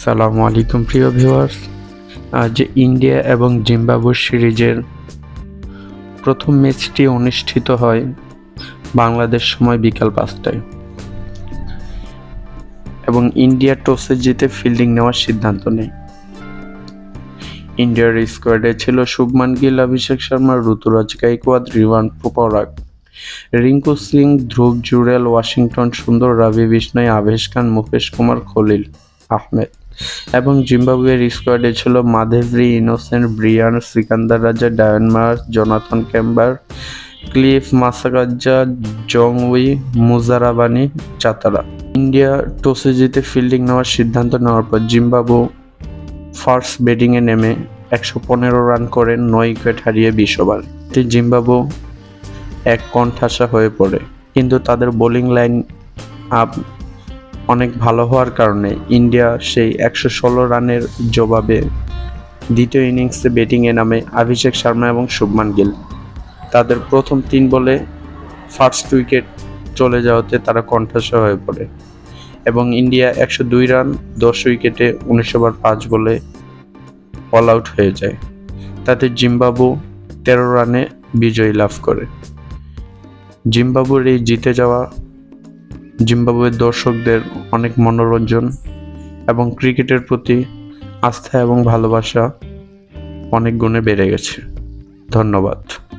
আসসালামু আলাইকুম, প্রিয় ভিউয়ার্স। আজ ইন্ডিয়া এবং জিম্বাবুর সিরিজের প্রথম ম্যাচটি অনুষ্ঠিত হয় বাংলাদেশ সময় বিকাল পাঁচটায়। এবং ইন্ডিয়া টসে জিতে ফিল্ডিং নেওয়ার সিদ্ধান্ত নেয়। ইন্ডিয়ার স্কোয়াডে ছিল শুভমান গিল, অভিষেক শর্মা, ঋতুরাজ গাইকোয়াদ, রিওয়ান পোপরাগ। রিঙ্কু সিং, ধ্রুব জুরেল ওয়াশিংটন সুন্দর রবি বিষ্ণয় আবেশ খান, মুকেশ কুমার, খলিল। আহমেদ। এবং জিম্বাবুয়ের স্কোয়াডে ছিল মাধেভরি, Innocent, Brian, Sikandar Raza Dion Myers Jonathan Campbell, Clive Masakadza Jongwe, Muzarabani, Chatara. India টসে জিতে ফিল্ডিং নেওয়ার সিদ্ধান্ত নেওয়ার পর জিম্বাবু ফার্স্ট ব্যাটিংয়ে নেমে একশো পনেরো রান করে নয় উইকেট হারিয়ে বিশ ওভার জিম্বাবু এক কণ্ঠাসা হয়ে পড়ে। কিন্তু তাদের বোলিং লাইন আপ অনেক ভালো হওয়ার কারণে ইন্ডিয়া সেই একশো ষোলো রানের জবাবে দ্বিতীয় ইনিংসে ব্যাটিংয়ে নামে অভিষেক শর্মা এবং শুভমান গিল। তাদের প্রথম তিন বলে ফার্স্ট উইকেট চলে যাওয়াতে তারা কণ্ঠাসা হয়ে পড়ে এবং ইন্ডিয়া একশো দুই রান, দশ উইকেটে উনিশ ওভার, পাঁচ বলে অল আউট হয়ে যায়। তাতে জিম্বাবু তেরো রানে বিজয়ী লাভ করে। জিম্বাবুর এই জিতে যাওয়া জিম্বাবুয়ের দর্শকদের অনেক মনোরঞ্জন এবং ক্রিকেটের প্রতি আস্থা এবং ভালোবাসা অনেক গুণে বেড়ে গেছে। ধন্যবাদ।